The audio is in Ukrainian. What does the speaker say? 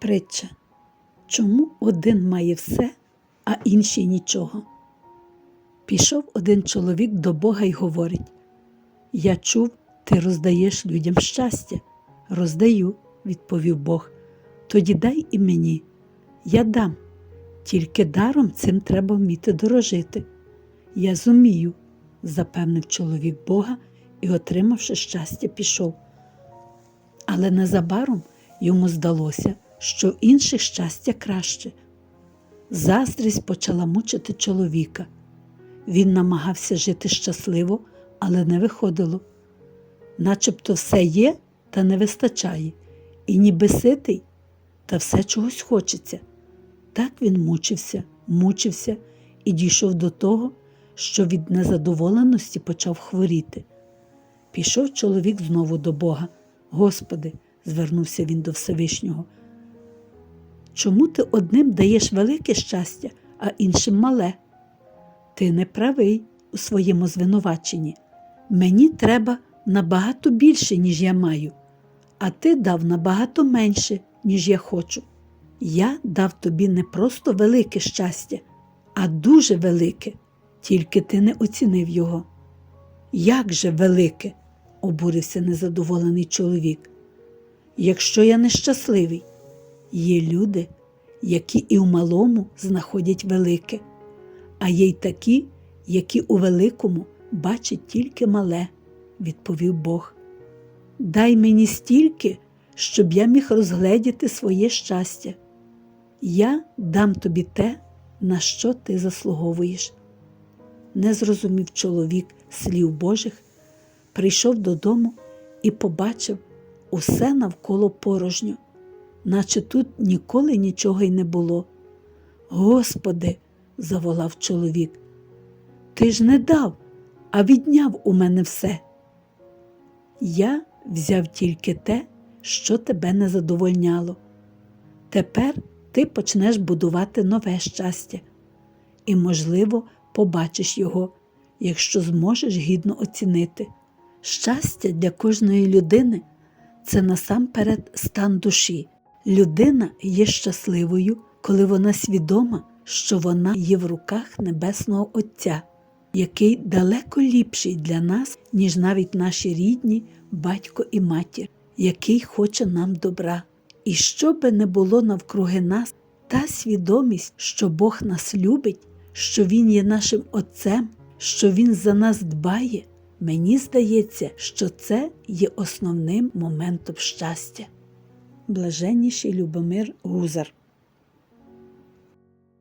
Притча. Чому один має все, а інший нічого? Пішов один чоловік до Бога й говорить: Я чув, ти роздаєш людям щастя. Роздаю, відповів Бог. Тоді дай і мені. Я дам. Тільки даром цим треба вміти дорожити. Я зумію, запевнив чоловік Бога і, отримавши щастя, пішов. Але незабаром йому здалося, що інших щастя краще. Заздрість почала мучити чоловіка. Він намагався жити щасливо, але не виходило. Начебто все є, та не вистачає, і ніби ситий, та все чогось хочеться. Так він мучився, мучився і дійшов до того, що від незадоволеності почав хворіти. Пішов чоловік знову до Бога. Господи, звернувся він до Всевишнього. Чому ти одним даєш велике щастя, а іншим мале? Ти не правий у своєму звинуваченні. Мені треба набагато більше, ніж я маю, а ти дав набагато менше, ніж я хочу. Я дав тобі не просто велике щастя, а дуже велике, тільки ти не оцінив його. Як же велике? обурився незадоволений чоловік. Якщо я нещасливий, є люди, які і в малому знаходять велике, а є й такі, які у великому бачать тільки мале, відповів Бог. Дай мені стільки, щоб я міг розгледіти своє щастя. Я дам тобі те, на що ти заслуговуєш. Не зрозумів чоловік слів Божих, прийшов додому і побачив усе навколо порожньо, наче тут ніколи нічого й не було. Господи, заволав чоловік, ти ж не дав, а відняв у мене все. Я взяв тільки те, що тебе не задовольняло. Тепер ти почнеш будувати нове щастя, і, можливо, побачиш його, якщо зможеш гідно оцінити. Щастя для кожної людини це насамперед стан душі. Людина є щасливою, коли вона свідома, що вона є в руках Небесного Отця, який далеко ліпший для нас, ніж навіть наші рідні, батько і матір, який хоче нам добра. І що би не було навкруги нас, та свідомість, що Бог нас любить, що Він є нашим Отцем, що Він за нас дбає, мені здається, що це є основним моментом щастя. Блаженніший Любомир Гузар